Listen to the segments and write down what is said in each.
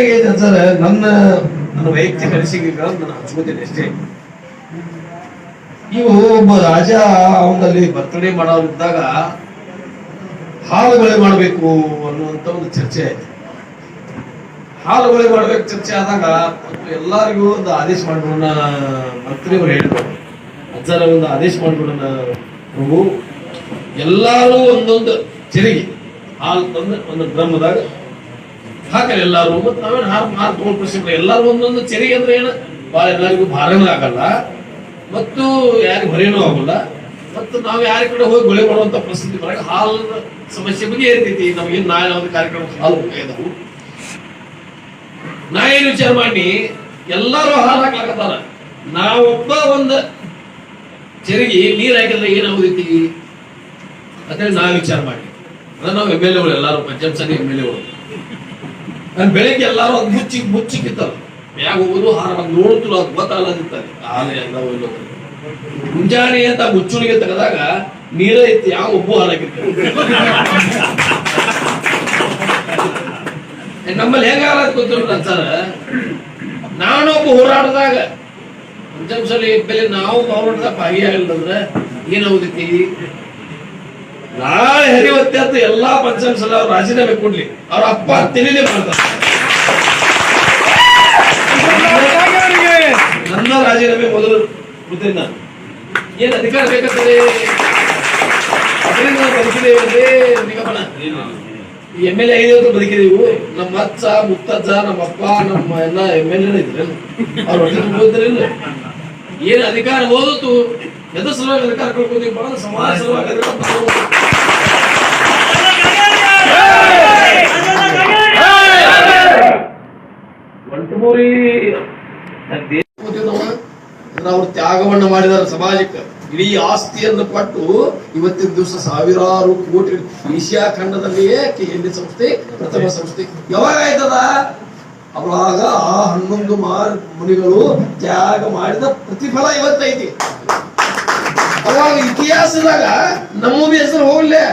ಏನಾಗಿದೆ ಸರ್? ನನ್ನ ನನ್ನ ವೈಯಕ್ತಿಕ ಅನಿಸಿಕೆಗಳನ್ನು ನಾನು ಹಂಚ್ಕೋತೀನಿ ಅಷ್ಟೇ. ನೀವು ಒಬ್ಬ ರಾಜ ಅವನಲ್ಲಿ ಬರ್ತಡೇ ಮಾಡೋರಿದ್ದಾಗ ಹಾಲುಗಳೆ ಮಾಡಬೇಕು ಅನ್ನುವಂತ ಒಂದು ಚರ್ಚೆ ಆಯ್ತು. ಹಾಲುಗೊಳೆ ಮಾಡ್ಬೇಕು ಚರ್ಚೆ ಆದಾಗ ಎಲ್ಲರಿಗೂ ಒಂದು ಆದೇಶ ಮಾಡ್ಬಿಡೋಣ ಮಂತ್ರಿಯವರು ಹೇಳಿದ್ರು. ಅಜ್ಜರ ಒಂದು ಆದೇಶ ಮಾಡ್ಬಿಡೋಣ ಪ್ರಭು. ಎಲ್ಲಾರು ಒಂದೊಂದು ಚೆರಿಗೆ ಹಾಲು ತಂದು ಒಂದು ಡ್ರಮ್ದಾಗ ಹಾಕಲ್ಲ ಎಲ್ಲಾರು. ಮತ್ತೆ ನಾವೇನು ಹಾರ್ ಹಾರ್ ತಗೊಂಡ್ ಪ್ರಶ್ನೆ ಎಲ್ಲಾರು ಒಂದೊಂದು ಚೆರಿ ಅಂದ್ರೆ ಏನು? ಭಾಳ ಎಲ್ಲರಿಗೂ ಭಾರನೂ ಆಗಲ್ಲ. ಮತ್ತು ಯಾರಿಗೂ ಹೊರೇನೂ ಆಗಲ್ಲ. ಮತ್ತು ನಾವು ಯಾರ ಕಡೆ ಹೋಗಿ ಗೊಳೆ ಮಾಡುವಂತ ಪರಿಸ್ಥಿತಿ ಬರಾಗ ಹಾಲು ಸಮಸ್ಯೆ ಬಗ್ಗೆ ಇರ್ತೈತಿ ನಮ್ಗೆ ನಾಳೆ ಒಂದು ಕಾರ್ಯಕ್ರಮ ಹಾಲು ಇದಾವು ನಾ ಏನ್ ವಿಚಾರ ಮಾಡಿ, ಎಲ್ಲಾರು ಹಾಲು ಹಾಕ್ಲಾಕತ್ತಾರ. ನಾವೊಬ್ಬ ಒಂದು ಚೆರಿಗೆ ನೀರ್ ಹಾಕಿದ್ರೆ ಏನಾಗುದೈತಿ ಅಂತೇಳಿ ನಾ ವಿಚಾರ ಮಾಡಿ. ಅಂದ್ರೆ ನಾವು ಎಂ ಎಲ್ ಎಗಳು ಎಲ್ಲಾರು ಪಂಚಾಯತ್ ಎಂ ಎಲ್ ಎಗಳು ನಾನು ಬೆಳಿಗ್ಗೆ ಎಲ್ಲಾರು ಅದು ಮುಚ್ಚಿ ಮುಚ್ಚಿಕ್ಕಿತ್ತಲ್ಲ ಯಾಕೆ ಹೋಗೋದು ಹಾರ ನೋಡುತ್ತಲ್ಲ ಅದು ಗೊತ್ತಾಗದಿರ್ತಾರೆ ಆನೆ ಎಲ್ಲ ಇಲ್ಲ ಮುಂಜಾನೆ ಅಂತ ಮುಚ್ಚುಳಿಗೆ ತೆಗೆದಾಗ ನೀರ ಇತ್ತು, ಯಾವ ಒಬ್ಬು ಹಾಲಾಗಿರ್ತಾರೆ ನಮ್ಮಲ್ಲಿ ಹೆಂಗಾಗಲ್ಲ ಗೊತ್ತಿಲ್ಲ ಸರ್. ನಾನೊಬ್ಬ ಹೋರಾಡಿದಾಗ ಪಂಚಮಸಲಿ ಬೆಲೆ ನಾವು ಹೋರಾಟದಾಗ ಭಾಗಿಯಾಗಲಿಲ್ಲ ಏನಾಗುದೈತಿ ನಾಳೆ ಹೆರಿವತ್ತೆ ಅಂತ ಎಲ್ಲಾ ಪಂಚಮಸಲ ಅವ್ರು ರಾಜೀನಾಮೆ ಕೊಡ್ಲಿ. ಅವ್ರ ಅಪ್ಪ ತಿಳಿನೇ ಮಾಡ್ತಾರೆ. ನನ್ನ ರಾಜೀನಾಮೆ ಮೊದಲು ನಾನು ಏನ್ ಅಧಿಕಾರ ಬೇಕಾಗ್ತದೆ ಅದರಿಂದ ಬದುಕಿದ್ದೇವೆ ನಿಗಮನ. ಎಂ ಎಲ್ ಎ ಐದು ಬದುಕಿದೆವು. ನಮ್ಮ ಅಜ್ಜ, ಮುತ್ತಜ್ಜ, ನಮ್ಮ ಅಪ್ಪ, ನಮ್ಮ ಎಲ್ಲ ಎಂ ಎಲ್ ಎ ಇದ್ರಲ್ಲ. ಅವ್ರ ಏನ್? ಅಧಿಕಾರ ಓದಿತು ಎದ್ರ ಸಲುವಾಗಿ ಅಧಿಕಾರ ಕಳ್ಕೊಂತೀವಿ ಬಹಳ ಸಮಾಜ ಸಲುವಾಗಿ ಅಧಿಕಾರ. ಒಂಟಮೂರಿ ಅವ್ರು ತ್ಯಾಗವನ್ನ ಮಾಡಿದಾರೆ ಸಮಾಜಕ್ಕೆ. ಇಡೀ ಆಸ್ತಿಯನ್ನು ಪಟ್ಟು ಇವತ್ತಿನ ದಿವಸ ಸಾವಿರಾರು ಕೋಟಿ ಏಷ್ಯಾ ಖಂಡದಲ್ಲಿಯೇ ಕೆ ಸಂಸ್ಥೆ ಪ್ರಥಮ ಸಂಸ್ಥೆ? ಯಾವಾಗ ಆಯ್ತದ? ಅವಾಗ ಆ ಹನ್ನೊಂದು ಮಾರ್ ಮುನಿಗಳು ತ್ಯಾಗ ಮಾಡಿದ ಪ್ರತಿಫಲ ಇವತ್ತೈತಿ. ಅವಾಗ ಇತಿಹಾಸದಾಗ ನಮ್ಮ ಹೆಸರು ಹೋಗ್ಲೇ.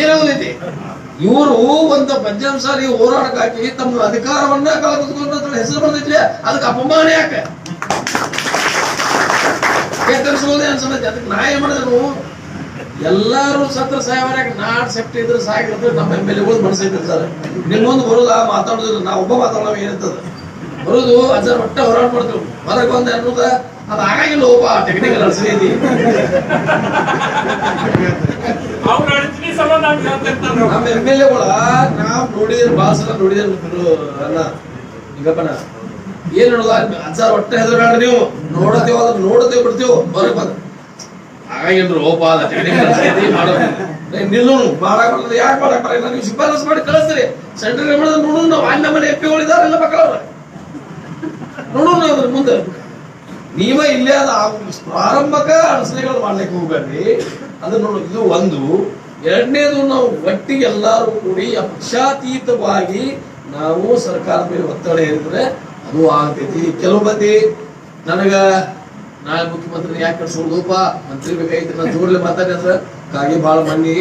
ಏನಾಗುದೈತಿ ಇವರು ಒಂದು ಪಂಚಮ ಸಾರಿ ಹೋರಾಟಕ್ಕೆ ಹಾಕಿ ತಮ್ಮ ಅಧಿಕಾರವನ್ನ ಕಳೆದುಕೊಂಡ ಹೆಸರು ಬಂದೈತಿ ಅದಕ್ಕೆ ಅಪಮಾನ ಯಾಕೆ? ಎತ್ತರಿಸೋದೇ ಅನ್ಸತ್ತೆ. ಅದಕ್ಕೆ ನಾ ಏನ್ ಮಾಡಿದ್ರು ಎಲ್ಲಾರು ಸತ್ರ ಸಾಯವಾರ ನಾಡ್ ಸೆಫ್ಟಿ ಇದ್ರೆ ಸಾಕಿರ್ತದೆ ನಮ್ಮ ಎಂ ಎಲ್ ಎಗಳು ಬಡಿಸೈತಿ ಸರ್. ನಿಮ್ಮೊಂದು ಬರೋದ ಮಾತಾಡೋದಿಲ್ಲ, ನಾ ಒಬ್ಬ ಮಾತಾಡೋ ಏನಿರ್ತದೆ? ಬರೋದು ಅಜ್ಜ ಒಟ್ಟ ಹೋರಾಟ ಮಾಡ್ತೇವೆ. ಹೊರಗೆ ಬಂದ ಅನ್ನೋದ ಅದು ಆಗಾಗಿಲ್ಲ ಒಬ್ಬ ಟೆಕ್ನಿಕಲ್ ಅವ್ರ ಅಡಚಣೆ ಹೇಳ್ತಿರ್ತಾರ ನಮ್ಮ ಎಂ ಎಲ್ ಎಗಳ ನಾವ್ ನೋಡಿದ್ರೆ ಭಾಳ ಸಲ ನೋಡಿದ್ರೆ ಅಲ್ಲ ಈಗಪ್ಪನ ಏನ್ ನೋಡಲ್ಲ ಅಜ್ಜ ಹೊಟ್ಟೆ ಹೆದರ್ಬೇಡ ನೀವು. ನೋಡತೇವ ಅದನ್ನ ನೋಡತೇವ್ ಬಿಡ್ತೇವ ಬರ ಬಂದ. ಹಾಗೇನ್ರಿ ಓಪ ಅದ ಟೆಕ್ನಿಕಲ್ ಅಡ್ಸೈತಿ ಮಾಡೋದು? ನಿಲ್ಲು ಮಾಡಕ್ ಬರ್ತದೆ ಯಾಕೆ ಮಾಡಕ್ ಬರಲ್ಲ ನೀವು ಶಿಫಾರಸ್ ಮಾಡಿ ಕಳಿಸ್ತೀರಿ. ಸೆಂಟ್ರಲ್ ಗವರ್ಮೆಂಟ್ ನೋಡು ನಾವು ಅಲ್ಲಿ ನಮ್ಮನೆ ಎಪ್ಪಿ ಎಲ್ಲ ಮಕ್ಕಳವ್ರ. ನೋಡೋಣ ಅದ್ರ ಮುಂದೆ. ನೀವ ಇಲ್ಲೇ ಅದ ಪ್ರಾರಂಭಕ ಅಡಚಣೆಗಳು ಮಾಡ್ಲಿಕ್ಕೆ ಹೋಗ್ಬೇಡ್ರಿ. ಅದನ್ನ ಇದು ಒಂದು. ಎರಡನೇದು ನಾವು ಒಟ್ಟಿಗೆ ಎಲ್ಲರೂ ಕೂಡಿ ಪಕ್ಷಾತೀತವಾಗಿ ನಾವು ಸರ್ಕಾರ ಮೇಲೆ ಒತ್ತಡ ಹೇರಿದ್ರೆ ಅದು ಆಗ್ತೈತಿ. ಕೆಲವು ಮಂದಿ ನನಗ ನಾಳೆ ಮುಖ್ಯಮಂತ್ರಿ ಯಾಕೆ ಕಳ್ಸೋದಪ್ಪ ಮಂತ್ರಿ ಬೇಕಾಗಿತ್ತು ನಾನು ಮಾತಾಡಿದ ಮಾತಾಡಿದ್ರೆ ಕಾಗೆ ಭಾಳ ಮಂದಿ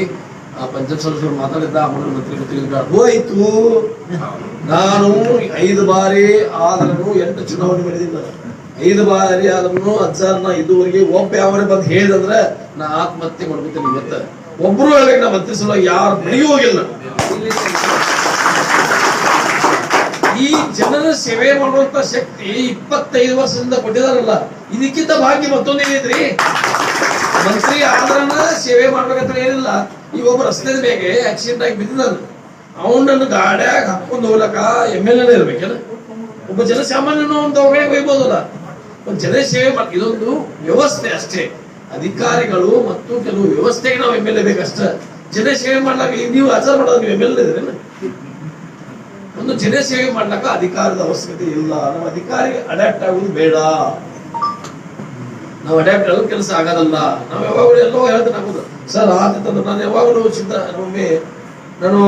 ಆ ಪಂಚಾಯತ್ ಸದಸ್ಯರು ಮಾತಾಡಿದ್ದ ಆಮೇಲೆ ಮಂತ್ರಿ ಮಂತ್ರಿ ಹೋಯ್ತು. ನಾನು ಐದು ಬಾರಿ ಆದ್ರೂ ಎಂಟು ಚುನಾವಣೆ ನಾನು. ಐದು ಬಾರಿ ಆದ್ರೂ ಅಜ್ಜಾರ್ನ ಇದುವರೆಗೆ ಒಬ್ಬ ಯಾವರೇ ಬಂದು ಹೇಳಿದ್ರೆ ನಾ ಆತ್ಮಹತ್ಯೆ ಮಾಡ್ಕೊತೀನಿ ಇವತ್ತ. ಒಬ್ರು ಹೇಳಿ ನಾ ಸಲುವಾಗಿ ಯಾರು ಮನೆಗೂ ಹೋಗಿಲ್ಲ. ಈ ಜನರ ಸೇವೆ ಮಾಡುವಂತ ಶಕ್ತಿ ಇಪ್ಪತ್ತೈದು ವರ್ಷದಿಂದ ಕೊಟ್ಟಿದಾರಲ್ಲ, ಇದಕ್ಕಿಂತ ಭಾಗ್ಯ ಮತ್ತೊಂದೇನೈತ್ರಿ ಮಂತ್ರಿ ಆದ್ರನ ಸೇವೆ ಮಾಡ್ಬೇಕಂತ ಏನಿಲ್ಲ. ಈ ಒಬ್ಬ ರಸ್ತೆ ಮೇಲೆ ಆಕ್ಸಿಡೆಂಟ್ ಆಗಿ ಬಿದ್ದಿದ್ದಾನೆ. ಅವನನ್ನು ಗಾಡ್ಯಾಗ ಹಾಕೊಂಡು ಹೋಗ್ಲಕ್ಕ ಎಂ ಎಲ್ ಎ ಇರ್ಬೇಕೇನ ಒಬ್ಬ ಜನಸಾಮಾನ್ಯನ ಒಂದು ಒಳಗಡೆ ಒಯ್ಬೋದಲ್ಲ ಒಂದು ಜನ ಸೇವೆ ಮಾಡಿ ಇದೊಂದು ವ್ಯವಸ್ಥೆ ಅಷ್ಟೇ. ಅಧಿಕಾರಿಗಳು ಮತ್ತು ಕೆಲವು ವ್ಯವಸ್ಥೆಗೆ ನಾವು ಎಂ ಎಲ್ ಎ ಬೇಕಷ್ಟ. ಜನ ಸೇವೆ ಮಾಡ್ಲಾಕ ನೀವು ಆಚಾರ ಮಾಡೋದಕ್ಕೆ ನೀವು ಎಂ ಎಲ್ ಎ ಒಂದು ಜನ ಸೇವೆ ಮಾಡ್ಲಕ್ಕ ಅಧಿಕಾರದ ಅವಶ್ಯಕತೆ ಇಲ್ಲ. ನಾವು ಅಧಿಕಾರಿಗೆ ಅಡಾಪ್ಟ್ ಆಗೋದು ಬೇಡ. ನಾವು ಅಡಾಪ್ಟ್ ಆಗೋದು ಕೆಲಸ ಆಗೋದಲ್ಲ ನಾವು ಯಾವಾಗಲೂ ಎಲ್ಲೋ ಹೇಳ್ತಾನೆ ಸರ್ ಆತಂದ್ರೆ ನಾನು ಯಾವಾಗಲೂ ಚಿಂತ ಒಮ್ಮೆ ನಾನು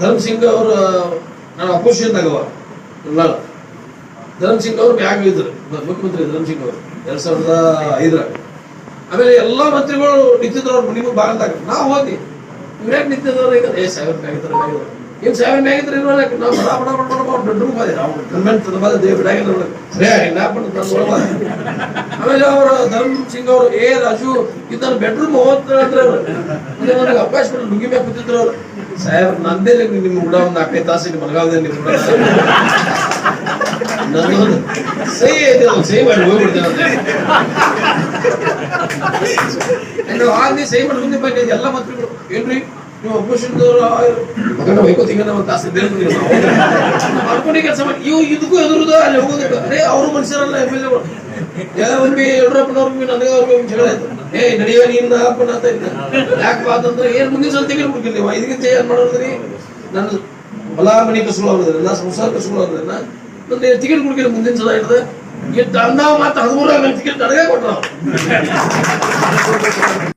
ಧರ್ಮ್ ಸಿಂಗ್ ಅವರು ನಾನು ಅಪೋಸಿಷನ್ ಆಗವ ಧರ್ಮ್ ಸಿಂಗ್ ಅವರು ಬ್ಯಾಗ್ ಇದ್ರು ಮುಖ್ಯಮಂತ್ರಿ ಧರ್ಮ್ ಸಿಂಗ್ ಅವರು. ಎರಡ್ ಸಾವಿರದ ಐದರಾಗ ಆಮೇಲೆ ಎಲ್ಲಾ ಮಂತ್ರಿಗಳು ನಿಂತಿದ್ರು ಅವ್ರು ನಿಮಗೆ ಬಾಗಲ್ದಾಗ ನಾವು ಹೋಗಿ ಇವ್ರೇನ್ ನಿಂತಿದ್ರು ಈಗ ಏ ಸಾವಿರ ಏನ್ ಸಾವಿರ ಇರುವಲ್ಲ ನಾವು ಬಡ ಬಡ ಬಡ ಬಡ ಬಡ ಬೆಡ್ರೂಮ್ ಹೋದೆ ನಾವು ಕನ್ವೆಂಟ್ ಬಂದ ದೇವ್ ಬಿಡಾಗಿಲ್ಲ ರೇ ನಾಪ ಆಮೇಲೆ ಅವರು ಧರ್ಮ ಸಿಂಗ್ ಅವರು, ಏ, ರಾಜು ಇದು ಬೆಡ್ರೂಮ್ ಹೋಗ್ತಾರೆ ಅಂದ್ರೆ ಅವ್ರು. ಅವಕಾಶ ಕೊಟ್ಟು ನುಗ್ಗಿಬೇಕು ಅವ್ರು. ಸಾಹೇಬ್, ನಂದೇ ನಿಮ್ಮ ಕೂಡ ಒಂದು ನಾಲ್ಕೈದು ತಾಸು ಮಲಗಾವದೆ ಕೂಡ ನಂದೊಂದು ಸಹಿ ಮಾಡಿ ಏನ್ರಿ? ನೀವು ಮಾಡ್ಕೊಂಡು ಕೆಲಸ ಮಾಡಿ. ಇವು ಇದಕ್ಕೂ ಎದುರುದ, ಅಲ್ಲಿ ಹೋಗೋದಕ್ಕೆ. ಅವರು ನನಗೆ ಜಗಳ ಆಯ್ತು. ಏ ನಡೆಯುವ ನೀನ್ ಅಪ್ಪನ ಅಂತ ಇದ್ದ. ಯಾಕಪ್ಪ ಏನ್ ಮುಂದಿನ ಸಲ ಏನ್ ಮಾಡೋದ್ರಿ? ನನ್ನ ಹೊಲ, ಮನಿ ಕಸುಳು ಆಗೋದ್ರಲ್ಲ ಸಂಸಾರ ನನ್ನ ಟಿಕೆಟ್ ಕೊಡ್ಕಿಲ್ಲ ಮುಂದಿನ ಸಲ ಹಿಡ್ದು ಎಷ್ಟು ಅಂದಾವ ಮಾತು ಹದಿಮೂರ ಟಿಕೆಟ್ ನನಗೆ ಕೊಟ್ರು